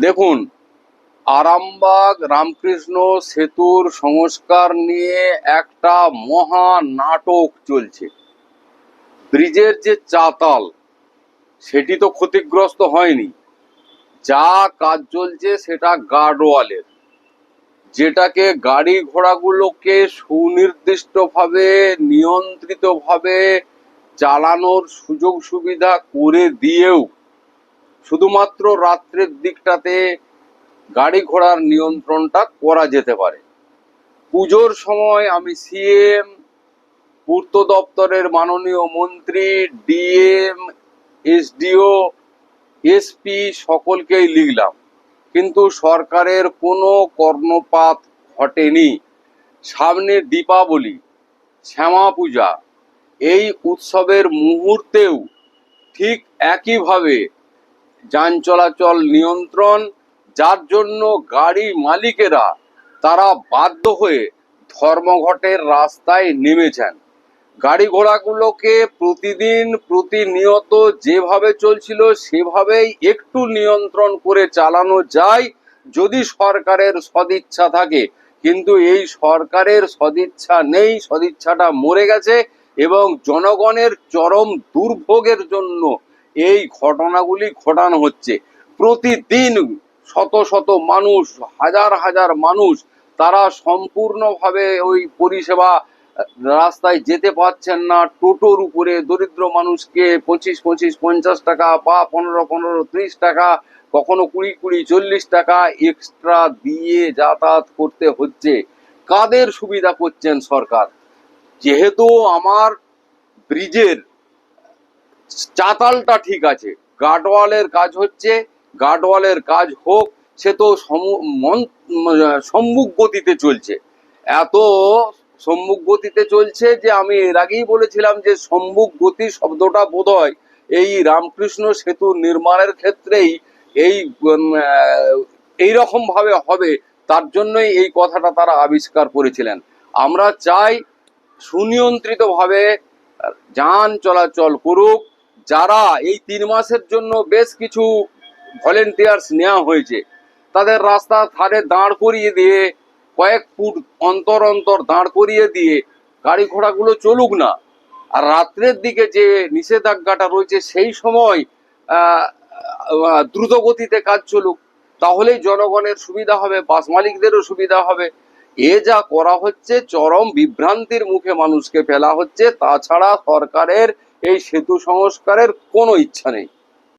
দেখুন, আরামবাগ, রামকৃষ্ণ সেতুর সংস্কার নিয়ে একটা মহা নাটক চলছে। ব্রিজের যে চাতাল, সেটি তো ক্ষতিগ্রস্ত হয়নি। যা কাজ চলছে সেটা গার্ডওয়ালের, যেটাকে গাড়ি ঘোড়াগুলোকে সুনির্দিষ্টভাবে, নিয়ন্ত্রিতভাবে চালানোর সুযোগ সুবিধা করে দিয়েও শুধুমাত্র রাত্রের দিকটাতে গাড়ি ঘোড়ার নিয়ন্ত্রণটা করা যেতে পারে। পুজোর সময় আমি সিএম পূর্ত দপ্তরের মাননীয় মন্ত্রী ডিএম এসডিও এসপি সকলকেই লিখলাম। কিন্তু সরকারের কোনো কর্ণপাত ঘটেনি। সামনে দীপাবলি, শ্যামা পূজা, এই উৎসবের মুহূর্তেও ঠিক একইভাবে যান চলাচল নিয়ন্ত্রণ, যার জন্য গাড়ি মালিকেরা তারা বাধ্য হয়ে ধর্মঘটের রাস্তায় নেমেছেন। গাড়ি ঘোড়াগুলোকে প্রতিদিন প্রতিনিয়ত যেভাবে চলছিল, সেভাবেই একটু নিয়ন্ত্রণ করে চালানো যায় যদি সরকারের সদিচ্ছা থাকে। কিন্তু এই সরকারের সদিচ্ছা নেই, সদিচ্ছাটা মরে গেছে এবং জনগণের চরম দুর্ভোগের জন্য এই ঘটনাগুলি ঘটানো হচ্ছে। প্রতিদিন শত শত মানুষ, হাজার হাজার মানুষ তারা সম্পূর্ণভাবে ওই পরিষেবা, রাস্তায় যেতে পারছেন না। টোটোর উপরে দরিদ্র মানুষকে পঁচিশ পঁচিশ, পঞ্চাশ টাকা বা পনেরো পনেরো, ত্রিশ টাকা, কখনো কুড়ি কুড়ি, চল্লিশ টাকা এক্সট্রা দিয়ে যাতায়াত করতে হচ্ছে। কাদের সুবিধা করছেন সরকার? যেহেতু আমার ব্রিজের চাতালটা ঠিক আছে। গার্ডওয়ালের কাজ হচ্ছে গার্ডওয়ালের কাজ হোক সে তো সমু- সম্মুখ গতিতে চলছে। এত সম্মুখ গতিতে চলছে যে আমি এর আগেই বলেছিলাম যে সম্মুখ গতি শব্দটা বোধহয় এই রামকৃষ্ণ সেতু নির্মাণের ক্ষেত্রেই এই উম, আহ, এইরকম ভাবে হবে। তার জন্যই এই কথাটা তারা আবিষ্কার করেছিলেন। আমরা চাই সুনিয়ন্ত্রিতভাবে যান চলাচল করুক যারা এই তিন মাসের জন্য বেশ কিছু ভলেন্টিয়ার্স নেওয়া হয়েছে, তাদের রাস্তা ধারে দাঁড় করিয়ে দিয়ে, কয়েক ফুট অন্তর অন্তর দাঁড় করিয়ে দিয়ে গাড়ি ঘোড়াগুলো চলুক না। আর রাত্রের দিকে যে নিষেধাজ্ঞাটা রয়েছে, সেই সময় দ্রুত গতিতে কাজ চলুক, তাহলেই জনগণের সুবিধা হবে, বাস মালিকদেরও সুবিধা হবে। এ যা করা হচ্ছে, চরম বিভ্রান্তির মুখে মানুষকে ফেলা হচ্ছে, তাছাড়া সরকারের এই সেতু সংস্কারের কোনো ইচ্ছা নেই।